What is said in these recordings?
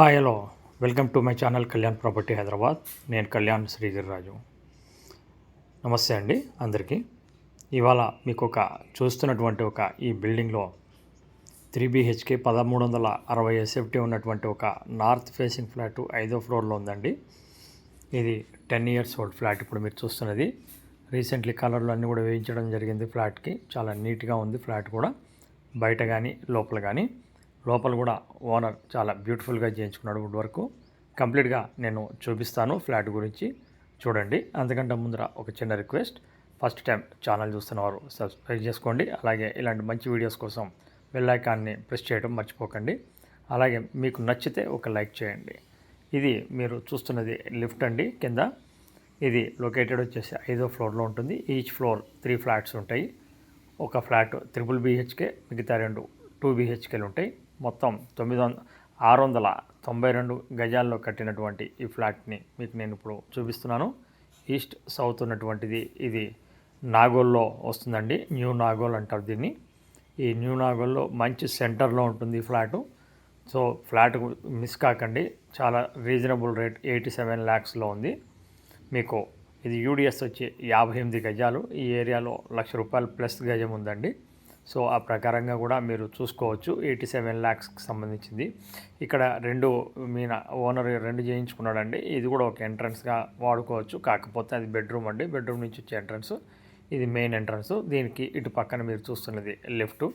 Hi hello welcome to my channel Kalyan property Hyderabad నేను కళ్యాణ్ శ్రీగిరిరాజు నమస్తే అండి అందరికీ. ఇవాళ మీకు ఒక చూస్తున్నటువంటి ఒక ఈ బిల్డింగ్లో త్రీ బీహెచ్కే పదమూడు వందల అరవై ఎస్ఎఫ్టీ ఉన్నటువంటి ఒక నార్త్ ఫేసింగ్ ఫ్లాట్ ఐదో ఫ్లోర్లో ఉందండి. ఇది టెన్ ఇయర్స్ ఓల్డ్ ఫ్లాట్ ఇప్పుడు మీరు చూస్తున్నది. రీసెంట్లీ కలర్లు అన్నీ కూడా వేయించడం జరిగింది ఫ్లాట్కి. చాలా నీట్గా ఉంది ఫ్లాట్ కూడా. బయట కానీ లోపల కానీ లోపల కూడా ఓనర్ చాలా బ్యూటిఫుల్గా చేయించుకున్నాడు వుడ్ వరకు. కంప్లీట్గా నేను చూపిస్తాను ఫ్లాట్ గురించి. చూడండి అందుకంటే ముందర ఒక చిన్న రిక్వెస్ట్. ఫస్ట్ టైం ఛానల్ చూస్తున్నవారు సబ్స్క్రైబ్ చేసుకోండి. అలాగే ఇలాంటి మంచి వీడియోస్ కోసం బెల్ ఐకాన్ని ప్రెస్ చేయడం మర్చిపోకండి. అలాగే మీకు నచ్చితే ఒక లైక్ చేయండి. ఇది మీరు చూస్తున్నది లిఫ్ట్ అండి కింద. ఇది లొకేటెడ్ వచ్చేసి ఐదో ఫ్లోర్లో ఉంటుంది. ఈచ్ ఫ్లోర్ త్రీ ఫ్లాట్స్ ఉంటాయి. ఒక ఫ్లాట్ త్రిపుల్ బీహెచ్కే మిగతా రెండు టూ బీహెచ్కేలు ఉంటాయి. మొత్తం తొమ్మిది వంద ఆరు వందల తొంభై రెండు గజాల్లో కట్టినటువంటి ఈ ఫ్లాట్ని మీకు నేను ఇప్పుడు చూపిస్తున్నాను. ఈస్ట్ సౌత్ ఉన్నటువంటిది ఇది నాగోల్లో వస్తుందండి. న్యూ నాగోల్ అంటారు దీన్ని. ఈ న్యూ నాగోల్లో మంచి సెంటర్లో ఉంటుంది ఈ ఫ్లాటు. సో ఫ్లాట్ మిస్ కాకండి. చాలా రీజనబుల్ రేట్ ఎయిటీ సెవెన్ ల్యాక్స్లో ఉంది. మీకు ఇది యూడిఎస్ వచ్చి యాభై ఎనిమిది గజాలు. ఈ ఏరియాలో లక్ష రూపాయలు ప్లస్ గజం ఉందండి. సో ఆ ప్రకారంగా కూడా మీరు చూసుకోవచ్చు. ఎయిటీ సెవెన్ ల్యాక్స్కి సంబంధించింది. ఇక్కడ రెండు మీన ఓనర్ రెండు చేయించుకున్నాడండి. ఇది కూడా ఒక ఎంట్రన్స్గా వాడుకోవచ్చు. కాకపోతే అది బెడ్రూమ్ అండి. బెడ్రూమ్ నుంచి వచ్చే ఎంట్రన్స్. ఇది మెయిన్ ఎంట్రన్స్. దీనికి ఇటు పక్కన మీరు చూస్తున్నది లెఫ్ట్.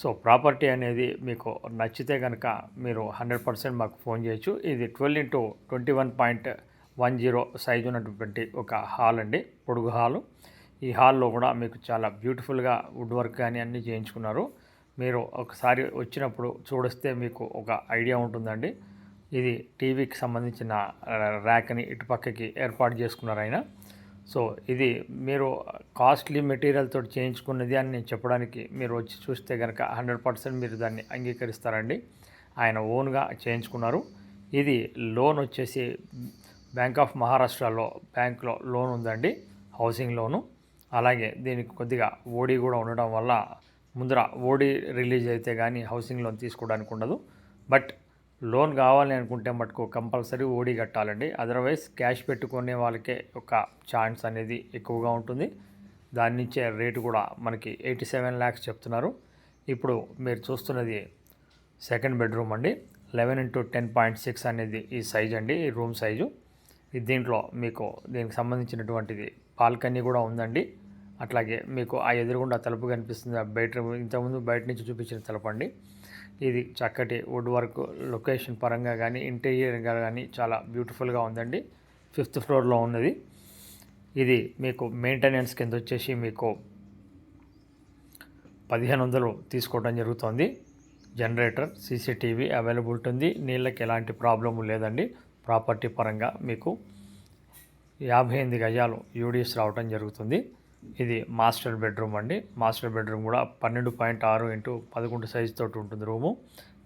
సో ప్రాపర్టీ అనేది మీకు నచ్చితే కనుక మీరు హండ్రెడ్ పర్సెంట్ మాకు ఫోన్ చేయొచ్చు. ఇది twelve into twenty one point one zero size ఉన్నటువంటి ఒక హాల్ అండి. పొడుగు హాలు. ఈ హాల్లో కూడా మీకు చాలా బ్యూటిఫుల్గా వుడ్ వర్క్ కానీ అన్నీ చేయించుకున్నారు. మీరు ఒకసారి వచ్చినప్పుడు చూడిస్తే మీకు ఒక ఐడియా ఉంటుందండి. ఇది టీవీకి సంబంధించిన ర్యాక్ని ఇటుపక్కకి ఏర్పాటు చేసుకున్నారు ఆయన. సో ఇది మీరు కాస్ట్లీ మెటీరియల్తో చేయించుకున్నది అని నేను చెప్పడానికి మీరు వచ్చి చూస్తే కనుక హండ్రెడ్ పర్సెంట్ మీరు దాన్ని అంగీకరిస్తారండి. ఆయన ఓన్గా చేయించుకున్నారు. ఇది లోన్ వచ్చేసి బ్యాంక్ ఆఫ్ మహారాష్ట్రలో బ్యాంక్లో లోన్ ఉందండి హౌసింగ్ లోను. అలాగే దీనికి కొద్దిగా ఓడి కూడా ఉండడం వల్ల ముందర ఓడి రిలీజ్ అయితే కానీ హౌసింగ్ లోన్ తీసుకోవడానికి ఉండదు. బట్ లోన్ కావాలి అనుకుంటే మటుకు కంపల్సరీ ఓడి కట్టాలండి. అదర్వైజ్ క్యాష్ పెట్టుకునే వాళ్ళకే ఒక ఛాన్స్ అనేది ఎక్కువగా ఉంటుంది. దాని నుంచే రేటు కూడా మనకి ఎయిటీ సెవెన్ ల్యాక్స్ చెప్తున్నారు. ఇప్పుడు మీరు చూస్తున్నది సెకండ్ బెడ్రూమ్ అండి. Eleven into ten point six అనేది ఈ సైజ్ అండి ఈ రూమ్ సైజు. దీంట్లో మీకు దీనికి సంబంధించినటువంటిది బాల్కనీ కూడా ఉందండి. అట్లాగే మీకు ఆ ఎదురుగుండా తలుపు కనిపిస్తుంది. ఆ బయట ఇంతకుముందు బయట నుంచి చూపించిన తలుపు అండి. ఇది చక్కటి వుడ్ వర్క్ లొకేషన్ పరంగా కానీ ఇంటీరియర్గా కానీ చాలా బ్యూటిఫుల్గా ఉందండి. ఫిఫ్త్ ఫ్లోర్లో ఉన్నది. ఇది మీకు మెయింటెనెన్స్ కింద వచ్చేసి మీకు పదిహేను వందలు తీసుకోవడం జరుగుతుంది. జనరేటర్ సీసీటీవీ అవైలబిలిటీ ఉంది. నీళ్ళకి ఎలాంటి ప్రాబ్లము లేదండి. ప్రాపర్టీ పరంగా మీకు యాభై ఎనిమిది గజాలు యూడిఎస్ రావడం జరుగుతుంది. ఇది మాస్టర్ బెడ్రూమ్ అండి. మాస్టర్ బెడ్రూమ్ కూడా పన్నెండు పాయింట్ ఆరు ఇంటూ పదకొండు సైజ్ తోటి ఉంటుంది రూము.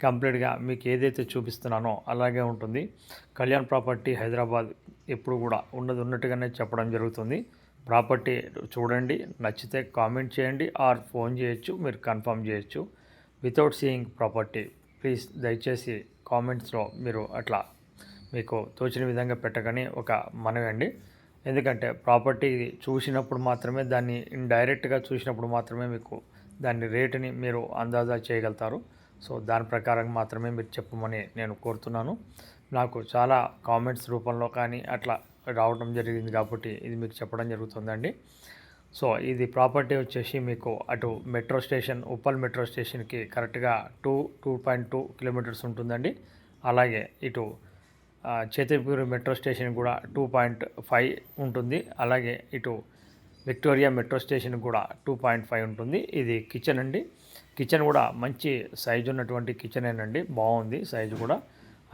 కంప్లీట్గా మీకు ఏదైతే చూపిస్తున్నానో అలాగే ఉంటుంది. కళ్యాణ్ ప్రాపర్టీ హైదరాబాద్ ఎప్పుడు కూడా ఉన్నది ఉన్నట్టుగానే చెప్పడం జరుగుతుంది. ప్రాపర్టీ చూడండి నచ్చితే కామెంట్ చేయండి ఆర్ ఫోన్ చేయొచ్చు మీరు కన్ఫర్మ్ చేయొచ్చు. వితౌట్ సీయింగ్ ప్రాపర్టీ ప్లీజ్ దయచేసి కామెంట్స్లో మీరు అట్లా మీకు తోచిన విధంగా పెట్టకని ఒక మనవి అండి. ఎందుకంటే ప్రాపర్టీ చూసినప్పుడు మాత్రమే దాన్ని ఇండైరెక్ట్గా చూసినప్పుడు మాత్రమే మీకు దాని రేటుని మీరు అందాజా చేయగలుగుతారు. సో దాని ప్రకారం మాత్రమే మీరు చెప్పమని నేను కోరుతున్నాను. నాకు చాలా కామెంట్స్ రూపంలో కానీ అట్లా రావడం జరిగింది కాబట్టి ఇది మీకు చెప్పడం జరుగుతుందండి. సో ఇది ప్రాపర్టీ వచ్చేసి మీకు అటు మెట్రో స్టేషన్ ఉప్పల్ మెట్రో స్టేషన్కి కరెక్ట్గా two two point two kilometres ఉంటుందండి. అలాగే ఇటు చేతిపూరి మెట్రో స్టేషన్ కూడా టూ పాయింట్ ఫైవ్ ఉంటుంది. అలాగే ఇటు విక్టోరియా మెట్రో స్టేషన్ కూడా టూ పాయింట్ ఫైవ్ ఉంటుంది. ఇది కిచెన్ అండి. కిచెన్ కూడా మంచి సైజు ఉన్నటువంటి కిచెనేనండి. బాగుంది సైజు కూడా.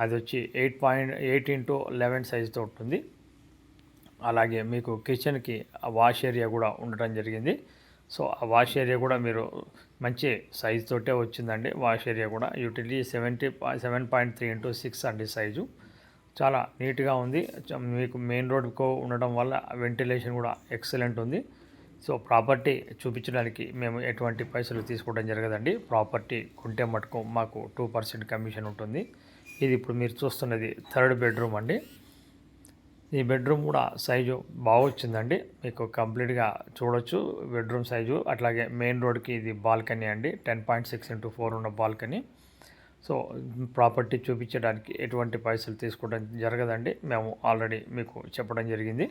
అది వచ్చి eight point eight into eleven సైజుతో ఉంటుంది. అలాగే మీకు కిచెన్కి వాష్ ఏరియా కూడా ఉండటం జరిగింది. సో ఆ వాష్ ఏరియా కూడా మీరు మంచి సైజుతోటే వచ్చిందండి. వాష్ ఏరియా కూడా utility seventy seven point three into six అండి సైజు. చాలా నీట్గా ఉంది. మీకు మెయిన్ రోడ్కో ఉండడం వల్ల వెంటిలేషన్ కూడా ఎక్సలెంట్ ఉంది. సో ప్రాపర్టీ చూపించడానికి మేము ఎటువంటి పైసలు తీసుకోవడం జరగదండి. ప్రాపర్టీ కొంటే మటుకు మాకు టూ పర్సెంట్ కమిషన్ ఉంటుంది. ఇది ఇప్పుడు మీరు చూస్తున్నది థర్డ్ బెడ్రూమ్ అండి. ఈ బెడ్రూమ్ కూడా సైజు బాగా వచ్చిందండి మీకు కంప్లీట్గా చూడొచ్చు బెడ్రూమ్ సైజు. అట్లాగే మెయిన్ రోడ్కి ఇది బాల్కనీ అండి. Ten point six into four ఉన్న బాల్కనీ. సో ప్రాపర్టీ చూపించడానికి ఎటువంటి పైసలు తీసుకోవడం జరగదండి. మేము ఆల్రెడీ మీకు చెప్పడం జరిగింది.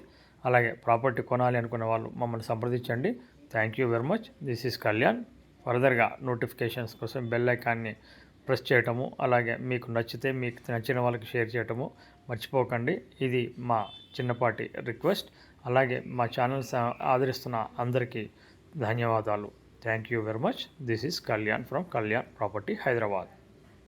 అలాగే ప్రాపర్టీ కొనాలి అనుకునే వాళ్ళు మమ్మల్ని సంప్రదించండి. Thank you very much this is Kalyan ఫర్దర్గా నోటిఫికేషన్స్ కోసం బెల్ ఐకాన్ని ప్రెస్ చేయటము అలాగే మీకు నచ్చితే మీకు నచ్చిన వాళ్ళకి షేర్ చేయటము మర్చిపోకండి. ఇది మా చిన్నపాటి రిక్వెస్ట్ అలాగే మా ఛానల్స్ ఆదరిస్తున్న అందరికీ ధన్యవాదాలు. Thank you very much this is Kalyan from Kalyan property Hyderabad